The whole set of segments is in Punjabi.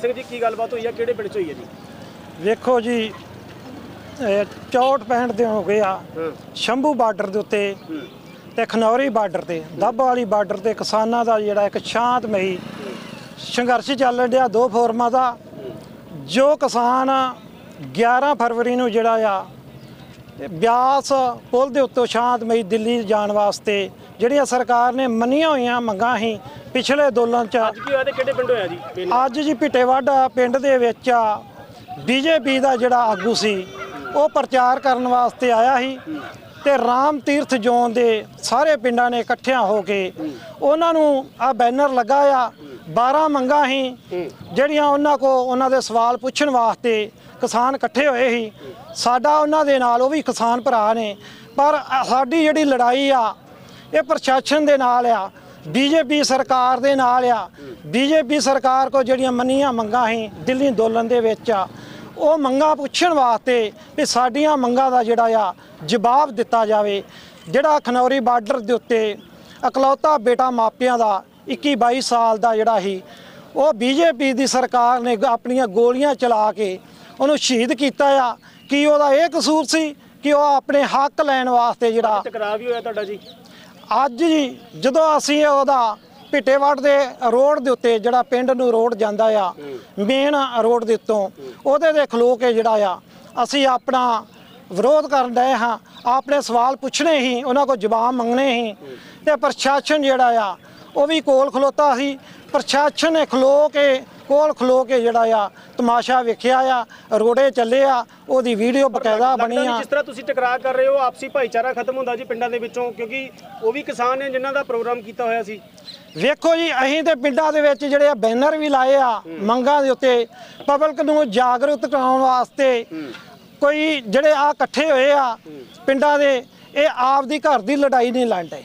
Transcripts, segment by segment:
ਸਿੰਘ ਜੀ ਕੀ ਗੱਲਬਾਤ ਹੋਈ ਆ? ਕਿਹੜੇ ਪਿੰਡ ਚ ਹੋਈ ਆ ਜੀ? ਵੇਖੋ ਜੀ 64 65 ਦੇ ਹੋ ਗਏ ਆ। ਸ਼ੰਭੂ ਬਾਰਡਰ ਦੇ ਉੱਤੇ ਤੇ ਖਨੌਰੀ ਬਾਰਡਰ ਤੇ ਦੱਬ ਵਾਲੀ ਬਾਰਡਰ ਤੇ ਕਿਸਾਨਾਂ ਦਾ ਜਿਹੜਾ ਇੱਕ ਸ਼ਾਂਤਮਈ ਸੰਘਰਸ਼ ਚੱਲਣ ਡਿਆ ਦੋ ਫੋਰਮਾਂ ਦਾ। ਜੋ ਕਿਸਾਨ 11 ਫਰਵਰੀ ਨੂੰ ਜਿਹੜਾ ਆ ਬਿਆਸ ਪੁਲ ਦੇ ਉੱਤੋਂ ਸ਼ਾਂਤਮਈ ਦਿੱਲੀ ਜਾਣ ਵਾਸਤੇ ਜਿਹੜੀਆਂ ਸਰਕਾਰ ਨੇ ਮੰਨੀਆਂ ਹੋਈਆਂ ਮੰਗਾਂ ਸੀ ਪਿਛਲੇ ਅੰਦੋਲਨ ਚ ਅੱਜ ਕੀ ਹੋਇਆ ਤੇ ਕਿਹੜੇ ਪਿੰਡ ਹੋਇਆ ਜੀ? ਅੱਜ ਜੀ ਪਿੱਟੇਵਾਡਾ ਪਿੰਡ ਦੇ ਵਿੱਚ ਆ ਬੀਜੇਪੀ ਦਾ ਜਿਹੜਾ ਆਗੂ ਸੀ ਉਹ ਪ੍ਰਚਾਰ ਕਰਨ ਵਾਸਤੇ ਆਇਆ ਸੀ ਤੇ ਰਾਮ ਤੀਰਥ ਜ਼ੋਨ ਦੇ ਸਾਰੇ ਪਿੰਡਾਂ ਨੇ ਇਕੱਠਿਆਂ ਹੋ ਕੇ ਉਹਨਾਂ ਨੂੰ ਆ ਬੈਨਰ ਲੱਗਾ ਆ 12 ਮੰਗਾਂ ਸੀ ਜਿਹੜੀਆਂ ਉਹਨਾਂ ਕੋ ਉਹਨਾਂ ਦੇ ਸਵਾਲ ਪੁੱਛਣ ਵਾਸਤੇ ਕਿਸਾਨ ਇਕੱਠੇ ਹੋਏ ਸੀ। ਸਾਡਾ ਉਹਨਾਂ ਦੇ ਨਾਲ ਉਹ ਵੀ ਕਿਸਾਨ ਭਰਾ ਨੇ ਪਰ ਸਾਡੀ ਜਿਹੜੀ ਲੜਾਈ ਆ ਇਹ ਪ੍ਰਸ਼ਾਸਨ ਦੇ ਨਾਲ ਆ, ਬੀਜੇਪੀ ਸਰਕਾਰ ਦੇ ਨਾਲ ਆ। ਬੀਜੇਪੀ ਸਰਕਾਰ ਕੋ ਜਿਹੜੀਆਂ ਮੰਨੀਆਂ ਮੰਗਾਂ ਸੀ, ਦਿੱਲੀ ਅੰਦੋਲਨ ਦੇ ਵਿੱਚ ਆ, ਉਹ ਮੰਗਾਂ ਪੁੱਛਣ ਵਾਸਤੇ ਵੀ ਸਾਡੀਆਂ ਮੰਗਾਂ ਦਾ ਜਿਹੜਾ ਆ, ਜਵਾਬ ਦਿੱਤਾ ਜਾਵੇ। ਜਿਹੜਾ ਖਨੌਰੀ ਬਾਰਡਰ ਦੇ ਉੱਤੇ ਇਕਲੌਤਾ ਬੇਟਾ ਮਾਪਿਆਂ ਦਾ 21 22 ਸਾਲ ਦਾ ਜਿਹੜਾ ਸੀ, ਉਹ ਬੀਜੇਪੀ ਦੀ ਸਰਕਾਰ ਨੇ ਆਪਣੀਆਂ ਗੋਲੀਆਂ ਚਲਾ ਕੇ ਉਹਨੂੰ ਸ਼ਹੀਦ ਕੀਤਾ ਆ। ਕੀ ਉਹਦਾ ਇਹ ਕਸੂਰ ਸੀ ਕਿ ਉਹ ਆਪਣੇ ਹੱਕ ਲੈਣ ਵਾਸਤੇ ਜਿਹੜਾ ਟਕਰਾਅ ਵੀ ਹੋਇਆ ਤੁਹਾਡਾ ਜੀ? ਅੱਜ ਜੀ ਜਦੋਂ ਅਸੀਂ ਉਹਦਾ ਪਿੱਟੇਵਾੜ ਦੇ ਰੋਡ ਦੇ ਉੱਤੇ ਜਿਹੜਾ ਪਿੰਡ ਨੂੰ ਰੋਡ ਜਾਂਦਾ ਆ ਮੇਨ ਰੋਡ ਦੇ ਉੱਤੋਂ ਉਹਦੇ ਦੇ ਖਲੋ ਕੇ ਜਿਹੜਾ ਆ ਅਸੀਂ ਆਪਣਾ ਵਿਰੋਧ ਕਰਨ ਡਏ ਹਾਂ। ਆਪਣੇ ਸਵਾਲ ਪੁੱਛਣੇ ਹੀ ਉਹਨਾਂ ਕੋਲ ਜਵਾਬ ਮੰਗਣੇ ਹੀ। ਤੇ ਪ੍ਰਸ਼ਾਸਨ ਜਿਹੜਾ ਆ ਉਹ ਵੀ ਕੋਲ ਖਲੋਤਾ ਸੀ। ਪ੍ਰਸ਼ਾਸਨ ਨੇ ਖਲੋ ਕੇ ਕੋਲ ਖਲੋ ਕੇ ਜਿਹੜਾ ਆ ਤਮਾਸ਼ਾ ਵੇਖਿਆ ਆ ਰੋੜੇ ਚੱਲੇ ਆ ਉਹਦੀ ਵੀਡੀਓ ਬਕਾਇਦਾ ਬਣੀ ਆ। ਜਿਸ ਤਰ੍ਹਾਂ ਤੁਸੀਂ ਟਕਰਾਅ ਕਰ ਰਹੇ ਹੋ ਆਪਸੀ ਭਾਈਚਾਰਾ ਖਤਮ ਹੁੰਦਾ ਜੀ ਪਿੰਡਾਂ ਦੇ ਵਿੱਚੋਂ ਕਿਉਂਕਿ ਉਹ ਵੀ ਕਿਸਾਨ ਨੇ ਜਿਨ੍ਹਾਂ ਦਾ ਪ੍ਰੋਗਰਾਮ ਕੀਤਾ ਹੋਇਆ ਸੀ। ਵੇਖੋ ਜੀ ਅਸੀਂ ਤੇ ਪਿੰਡਾਂ ਦੇ ਵਿੱਚ ਜਿਹੜੇ ਆ ਬੈਨਰ ਵੀ ਲਾਏ ਆ ਮੰਗਾਂ ਦੇ ਉੱਤੇ ਪਬਲਿਕ ਨੂੰ ਜਾਗਰੂਕ ਕਰਾਉਣ ਵਾਸਤੇ ਕੋਈ ਜਿਹੜੇ ਆ ਇਕੱਠੇ ਹੋਏ ਆ ਪਿੰਡਾਂ ਦੇ ਇਹ ਆਪ ਦੀ ਘਰ ਦੀ ਲੜਾਈ ਨਹੀਂ ਲੜਦੇ।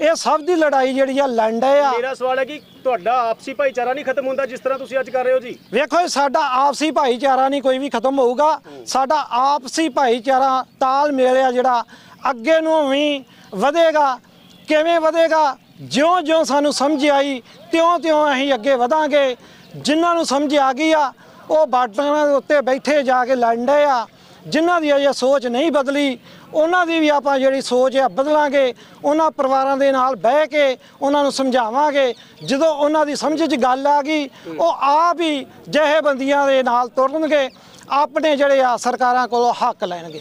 ਇਹ ਸਭ ਦੀ ਲੜਾਈ ਜਿਹੜੀ ਆ ਲੜਦੇ ਆ। ਮੇਰਾ ਸਵਾਲ ਹੈ ਕਿ ਤੁਹਾਡਾ ਆਪਸੀ ਭਾਈਚਾਰਾ ਨਹੀਂ ਖਤਮ ਹੁੰਦਾ ਜਿਸ ਤਰ੍ਹਾਂ ਤੁਸੀਂ ਅੱਜ ਕਰ ਰਹੇ ਹੋ ਜੀ? ਵੇਖੋ ਜੀ, ਸਾਡਾ ਆਪਸੀ ਭਾਈਚਾਰਾ ਨਹੀਂ ਕੋਈ ਵੀ ਖਤਮ ਹੋਊਗਾ। ਸਾਡਾ ਆਪਸੀ ਭਾਈਚਾਰਾ ਤਾਲਮੇਲ ਆ ਜਿਹੜਾ ਅੱਗੇ ਨੂੰ ਵੀ ਵਧੇਗਾ। ਕਿਵੇਂ ਵਧੇਗਾ? ਜਿਉਂ-ਜਿਉਂ ਸਾਨੂੰ ਸਮਝ ਆਈ ਤਿਉਂ-ਤਿਉਂ ਅਸੀਂ ਅੱਗੇ ਵਧਾਂਗੇ। ਜਿਨ੍ਹਾਂ ਨੂੰ ਸਮਝ ਆ ਗਈ ਆ ਉਹ ਬਾਰਡਰਾਂ ਦੇ ਉੱਤੇ ਬੈਠੇ ਜਾ ਕੇ ਲੜਨਦੇ ਆ। ਜਿਨ੍ਹਾਂ ਦੀ ਅਜੇ ਸੋਚ ਨਹੀਂ ਬਦਲੀ, ਉਹਨਾਂ ਦੀ ਵੀ ਆਪਾਂ ਜਿਹੜੀ ਸੋਚ ਆ ਬਦਲਾਂਗੇ, ਉਹਨਾਂ ਪਰਿਵਾਰਾਂ ਦੇ ਨਾਲ ਬਹਿ ਕੇ ਉਹਨਾਂ ਨੂੰ ਸਮਝਾਵਾਂਗੇ। ਜਦੋਂ ਉਹਨਾਂ ਦੀ ਸਮਝ 'ਚ ਗੱਲ ਆ ਗਈ, ਉਹ ਆਪ ਹੀ ਜਹੇਬੰਦੀਆਂ ਦੇ ਨਾਲ ਤੁਰਨਗੇ, ਆਪਣੇ ਜਿਹੜੇ ਆ ਸਰਕਾਰਾਂ ਕੋਲੋਂ ਹੱਕ ਲੈਣਗੇ।